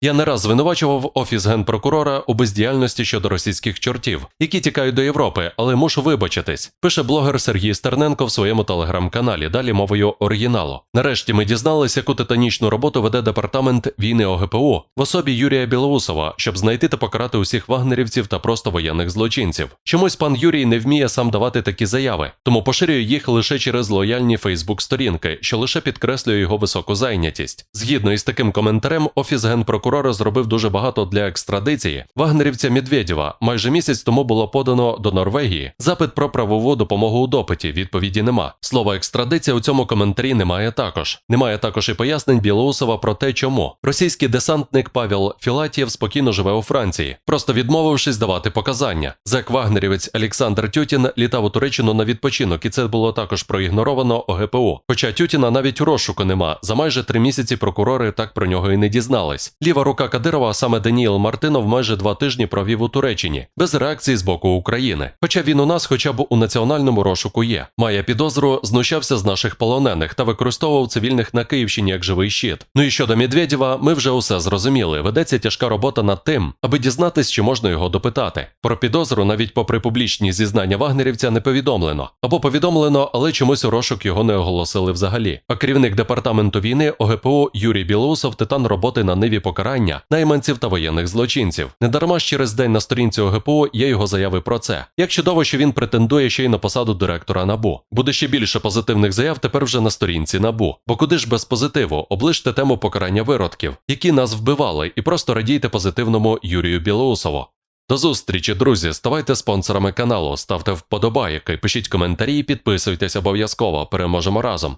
Я не раз звинувачував офіс генпрокурора у бездіяльності щодо російських чортів, які тікають до Європи, але мушу вибачитись. Пише блогер Сергій Стерненко в своєму телеграм-каналі, далі мовою оригіналу. Нарешті ми дізналися, яку титанічну роботу веде департамент війни ОГПУ в особі Юрія Білоусова, щоб знайти та покарати усіх вагнерівців та просто воєнних злочинців. Чомусь пан Юрій не вміє сам давати такі заяви, тому поширює їх лише через лояльні Фейсбук-сторінки, що лише підкреслює його високу зайнятість. Згідно із таким коментарем, офіс генпрокурора зробив дуже багато для екстрадиції вагнерівця Медведєва. Майже місяць тому було подано до Норвегії запит про правову допомогу у допиті. Відповіді нема. Слова екстрадиція у цьому коментарі немає також. Немає також і пояснень Білоусова про те, чому російський десантник Павел Філатєв спокійно живе у Франції, просто відмовившись давати показання. Зек Вагнерівець Олександр Тютін літав у Туреччину на відпочинок, і це було також проігноровано ОГПУ. Хоча Тютіна навіть у розшуку нема. За майже три місяці прокурори так про нього і не дізнались. Ліва рука Кадирова, а саме Даніїл Мартинов, майже два тижні провів у Туреччині без реакції з боку України. Хоча він у нас, хоча б у національному розшуку є, має підозру, знущався з наших полонених та використовував цивільних на Київщині як живий щит. Ну і щодо Медведєва, ми вже усе зрозуміли. Ведеться тяжка робота над тим, аби дізнатись, чи можна його допитати. Про підозру навіть попри публічні зізнання вагнерівця не повідомлено або повідомлено, але чомусь у розшук його не оголосили взагалі. А керівник департаменту війни ОГПУ Юрій Білоусов титан роботи на ниві покарання найманців та воєнних злочинців. Недарма ж через день на сторінці ОГПУ є його заяви про це. Як чудово, що він претендує ще й на посаду директора НАБУ. Буде ще більше позитивних заяв тепер вже на сторінці НАБУ. Бо куди ж без позитиву? Оближте тему покарання виродків, які нас вбивали, і просто радійте позитивному Юрію Білоусову. До зустрічі, друзі. Ставайте спонсорами каналу, ставте вподобайки, пишіть коментарі, підписуйтесь обов'язково. Переможемо разом.